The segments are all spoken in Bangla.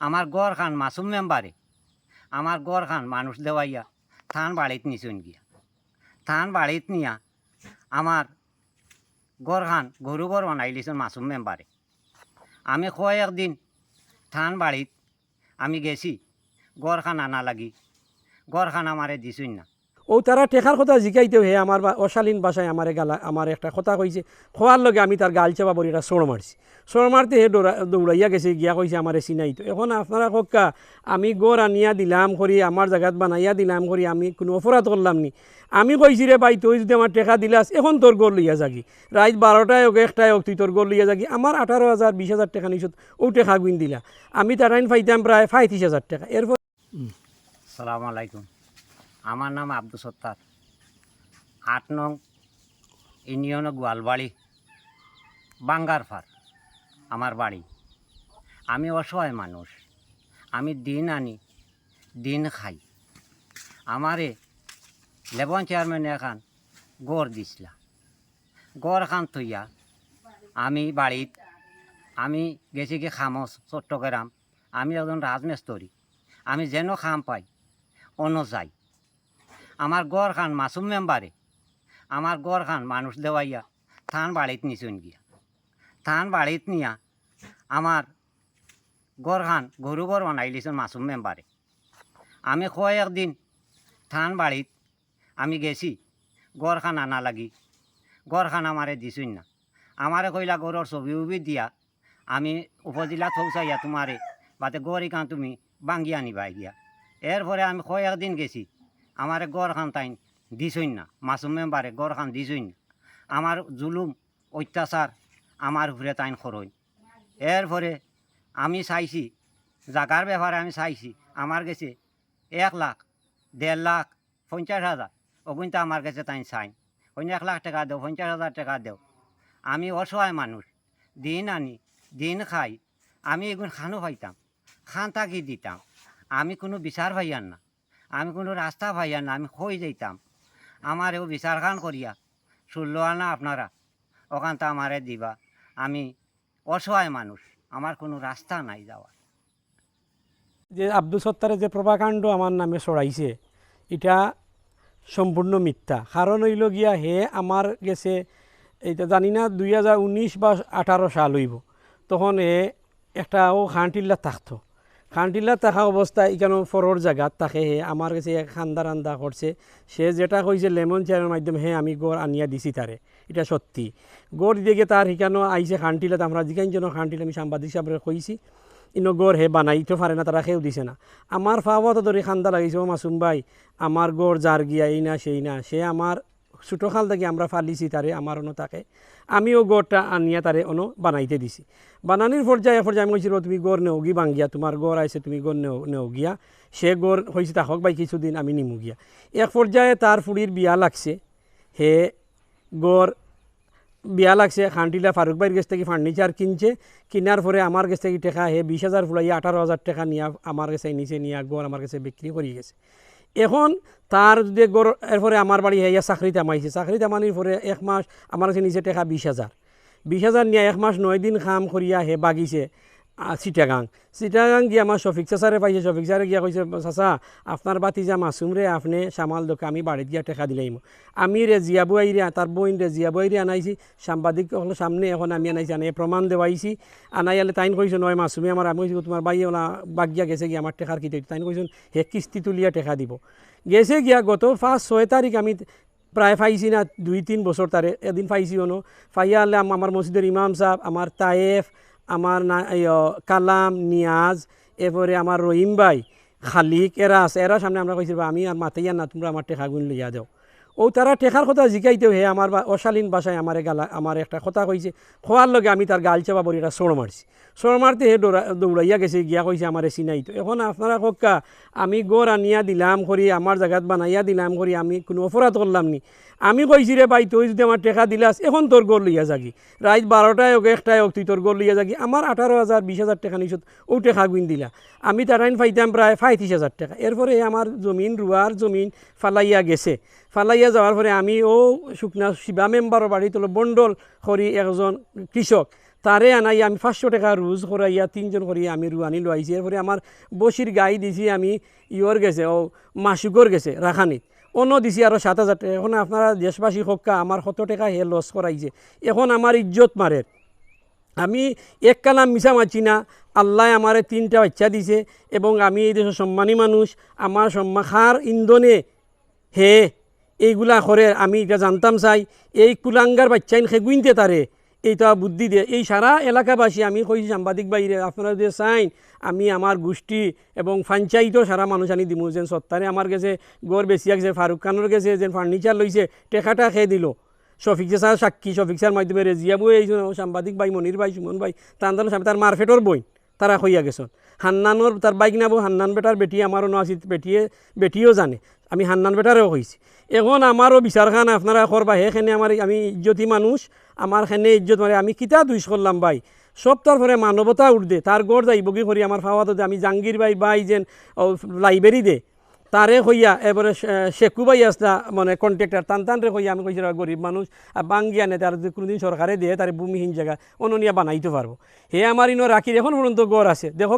আমার গড় খান মাসুম মেম্বারে। আমার গড় খান মানুষ দেওয়াইয়া থান বাড়িত নিচুন গিয়া। থান বাড়িত নিয়া আমার গড় খান গরু গড় বানাই লিছুন মাসুম মেম্বারে। আমি কয় একদিন থান বাড়িত আমি গেছি, গড় খান আনা লাগি। গড় খান আমারে দিছুন না। ও তারা টেকার কথা জিকাইতেও হে, আমার অশালীন ভাষায় আমারে গালা আমার একটা কথা কইছে। খোয়ার লগে আমি তার গাল চাপা বলি এটা সোড় মারছি। সোড় মারতে হে দৌড়া দৌড়াইয়া গেছে, গিয়া কইছে আমারে চিনাইতো এখন আপনারা কক্কা, আমি গড় আনিয়া দিলাম করি আমার জায়গাত বানাইয়া দিলাম করি আমি কোনো অপরাধ করলাম নি। আমি কইছি রে ভাই, তুই যদি আমার টেকা দিলাস, এখন তোর গড় লইয়া যাগি। রাত বারোটায় হোক একটায় হোক তুই তোর গড় লইয়া যাগি। আমার আঠারো হাজার, বিশ হাজার টাকা নিছত ও টেকা গুণ দিলা। আমি তার আইন পাইতাম প্রায় পঁয়ত্রিশ হাজার টাকা। এরপর সালাম আলাইকুম। আমার নাম আব্দুল সত্তার। আট নং ইউনিয়ন গোয়ালবাড়ি, বাঙ্গারফার, আমার বাড়ি। আমি অসহায় মানুষ। আমি দিন আনি, দিন খাই। আমারে লেবন চেয়ারম্যান এখান গড় দিছিলা। গড় খান থইয়া আমি বাড়িত, আমি গেছি কি খামস চট্টগ্রাম। আমি একজন রাজমিস্ত্রি। আমি যেন খাম পাই, অন্য যাই। আমার গড় খান মাসুম মেম্বারে। আমার গড় খান মানুষ দেওয়াইয়া থান বাড়িত নিচুন গিয়া। থান বাড়িত নিয়া আমার গড় খান গরু গড় বানাই লিছুন মাসুম মেম্বারে। আমি কয় একদিন থান বাড়িত আমি গেছি গড় খান আনা লাগি। গড় খান আমারে দিছুন না। আমারে কইলা গড়র ছবি উবি দিয়া। আমি উপজেলা থৌসাইয়া তোমারে বাতে গড় ইকান তুমি বাঙ্গি আনিবাই গিয়া। এরপরে আমি কয় একদিন গেছি। আমারে গড় খান তাইন দিছই না। মাসুম মেম্বারে গড় খান দিছই না। আমার জুলুম, অত্যাচার আমার উপরে তাইন খরই এরপরে আমি চাইছি, জাগার ব্যাপারে আমি চাইছি, আমার গেছে এক লাখ, দেড় লাখ, পঞ্চাশ হাজার অগুনটা আমার কাছে তাই চাইন। অন্য এক লাখ টাকা দেও, পঞ্চাশ হাজার টাকা দেও। আমি অসহায় মানুষ, দিন আনি, দিন খাই, আমি এগুন খানো পাইতাম খান থাকি দিতাম। আমি কোনো বিচার পাইয়ান না। আমি কোনো রাস্তা পাইয়ান না, আমি হয়ে যাইতাম আমার ও বিচার খান করিয়া, শুনলো না আপনারা? ওখানটা আমারে দিবা। আমি অসহায় মানুষ, আমার কোনো রাস্তা নাই যাওয়ার। যে আব্দুল সত্তারের যে প্রভাকাণ্ড আমার নামে ছড়াইছে, এটা সম্পূর্ণ মিথ্যা। কারণ হইল গিয়া হে আমার গেছে, এইটা জানি না, দুই হাজার উনিশ বা আঠারো সাল হইব। তখন এ একটা ও খানটিল্লা থাকতো। খানটিল্লা থাকা অবস্থায় এখানে ফরর জায়গাত তাকে হে আমার কাছে খান্দা রান্দা করছে। সে যেটা কইছে লেমন চেয়ারের মাধ্যমে হে আমি গড় আনিয়া দিছি তারে। এটা সত্যি। গড় দিয়ে তার শিখানো আইছে খানটিলাত আমরা যেখান যেন খানটিলা আমি সাংবাদিক সাহেবের কইছি। ইনো গড় হে বানাইতে পারে না, তারা খেয়েও দিছে না। আমার ফাওয়াতো ধরে খান্দা লাগিছে, ও মাসুম ভাই, আমার গড় যার গিয়া এই না, সেই না। সে আমার ছোটো খাল থেকে আমরা ফালিছি তারে আমার অন্য তাকে। আমিও গড়টা আনিয়া তারে অন্য বানাইতে দিছি। বানানির পর্যায়ে পর্যায়ে আমি কইছিল তুমি গড় নেও গি বাঙ্গিয়া তোমার গড় আইছে, তুমি গড় নেও নেও গিয়া সে গড় হয়েছে তাহক ভাই কিছুদিন আমি নিমু গিয়া এক পর্যায়ে তার ফুড়ির বিয়া লাগছে। হে গড় বিয়া লাগছে। খানটিলা ফারুক ভাইয়ের কাছ থেকে ফার্নিচার কিনছে। কিনার পরে আমার কাছ থেকে টাকা। হে বিশ হাজার ফুলাইয়া আঠারো হাজার টাকা নিয়ে আমার কাছে নিচে নিয়ে গড় আমার কাছে বিক্রি করে গেছে। এখন তার যদি গড়, এরপরে আমার বাড়ি হ্যাঁ চাকরিতে আমাইছে চাকরিতে আমানির পরে এক মাস, আমার কাছে নিচে টাকা বিশ হাজার। বিশ হাজার নিয়ে এক মাস নয় দিন কাম করিয়া হে বাগিছে। চিটাগাং। চিটাগাং গিয়ে আমার শফিক চাচারে পাইছে। শফিক চাচারে গিয়া কইছে চাচা আপনার বাতি যা মাসুম রে আপনি সামাল দোকে আমি বাড়িত গিয়া টেকা দিলাইম আমি রে জিয়াবু আইরে তার বইন রে জিয়াবু আইরে আনাইছি। সাংবাদিক হলো সামনে এখন আমি আনাইছি আনাই প্রমাণ দেওয়াইছি আনাই আলে তাইন কইছো নয় মাসুমে আমার আমি কইছি তোমার বাই ওলা বাগিয়া গেছে গিয়া আমার টেকার কিতে তাইন কইছেন হে কিস্তি তুলিয়া টেকা দিব। গেছে গিয়া, গত ফার্স্ট ছয় তারিখ আমি প্রায় পাইছি না, দুই, তিন বছর তারে এদিন পাইছি অনো পাইয়া আনলে আম- আমার মসজিদের ইমাম সাহেব আমার তায়েফ আমার না কালাম, নিয়াজ, এরপরে আমার রহিম ভাই, খালিক, এরা আছে। এরা সামনে আমরা কইছি আমি আর মাথাইয়া না, তোমরা আমার টেকা গুণ লইয়া ও তারা টেকার কথা জিকাইতেও হে, আমার অশালীন ভাষায় আমারে গালা আমার একটা কথা কইছে। খোয়ার লগে আমি তার গাল চাপা বলি এটা সোড় মারছি সোড় মারতে হে দৌড়া দৌড়াইয়া গেছে, গিয়া কইছে আমারে চিনাইতো এখন আপনারা কক্কা, আমি গড় আনিয়া দিলাম করি আমার জায়গাত বানাইয়া দিলাম করি আমি কোনো অপরাধ করলাম নি। আমি কইছি রে ভাই, তুই যদি আমার টেকা দিলাস, এখন তোর গড় লইয়া যাগি রাত বারোটায় হোক একটায় হোক তুই তোর গড় লইয়া যাগি আমার আঠারো হাজার বিশ হাজার টাকা নিছত ও টেকা গুণ দিলা। আমি তার আইন পাইতাম প্রায় পঁয়ত্রিশ হাজার টাকা এরপরে আমার জমিন, রুয়ার জমিন ফালাইয়া গেছে। ফালাইয়া যাওয়ার পরে আমি ও শুকনা শিবা মেম্বারের বাড়ি তোলো বন্ডল করি একজন কৃষক তারে আনাই আমি পাঁচশো টাকা রোজ করাইয়া তিনজন করিয়া আমি রুয়ানি লোয়াইছি এরপরে আমার বসির গাই দিছি আমি ইয়র গেছে ও মাসুকর গেছে রাখানিত অন্য দিছি আরও সাত হাজার টাকা। এখন আপনারা দেশবাসী হক্কা আমার কত টাকা হে লস করাইছে এখন আমার ইজ্জত মারে আমি এক কালাম মিশা মারছি না, আল্লাহ আমারে তিনটা বাচ্চা দিছে এবং আমি এই দেশের সম্মানী মানুষ। আমার সম্মান খার ইন্ধনে হে এইগুলা করে আমি এটা জানতাম চাই। এই কুলাঙ্গার বাচ্চাইন খেগুইনতে তারে। এইটা বুদ্ধি দিয়ে। এই সারা এলাকাবাসী, আমি কইছি সাংবাদিক বাইরে আপনারা যে চাইন, আমি আমার গোষ্ঠী এবং পঞ্চায়েতও সারা মানুষ আনি দিমু। যেন সত্তারে আমার গেছে গড় বেশি গেছে ফারুক খানোর গেছে যেন ফার্নিচার লইছে, টেকাটা খেয়ে দিল। শফিক স্যার সাক্ষী, শফিক স্যার মাধ্যমে রেজিয়া বই, এই সাংবাদিক ভাই, মনির ভাই, সুমন ভাই সামনে তার মার্কেটর বই। তারা হইয়া গেছেন হান্নানোর তার বাইক নাবো হান্নান বেটার বেটি আমারও না আছিল বেটিয়ে, বেটিও জানে। আমি হান্নান বেটারেও কইছি। এখন আমারও বিচার খান আপনারা করবা সেখানে আমার আমি ইজ্জতি মানুষ আমার সেনে ইজ্জত মারে আমি কিতা দুইশ করলাম ভাই সব তারপরে মানবতা উঠদে তার গড় যাইব কি করি আমার খাওয়াতে আমি জাঙ্গির ভাই বাই যেন লাইব্রেরি দে। তারে কইয়া এবারে শেকু ভাই আসলা মানে কন্ট্রাক্টর টান টান রে কইয়া আমি কইছি গরিব মানুষ, আর বাঙ্গিয়া নে তার যদি কোনোদিন সরকারে দিয়ে, তার ভূমিহীন জায়গা, অননিয়া বানাইতে পারব। হে আমার ইনো রাখি এখন পর্যন্ত গড় আছে। দেখো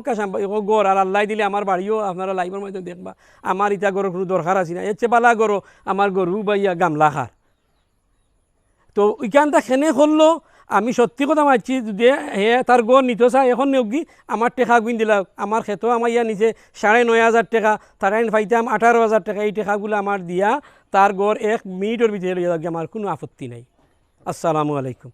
গড়, আর আল্লাহ দিলে আমার বাড়িও, আপনারা লাইভের মধ্যে দেখবা। আমার ইটা গরুর কোনো দরকার আছে না। এর বালা গরো আমার গরু বাইয়া গামলা খার তো ওইখানটা খেনে করল আমি সত্যি কথা মারছি যদি হে তার গড় নিতে চাই এখন নেওগি আমার টেকা গুণ দিলাম আমার খেতো আমার ইয়া নিচে সাড়ে নয় হাজার টাকা। তার আইন পাইতাম আঠারো হাজার টাকা। এই টাকাগুলো আমার দিয়া। তার গড় এক মিনিটের ভিতরে লইয়া আমার কোনো আপত্তি নাই। আসসালামু আলাইকুম।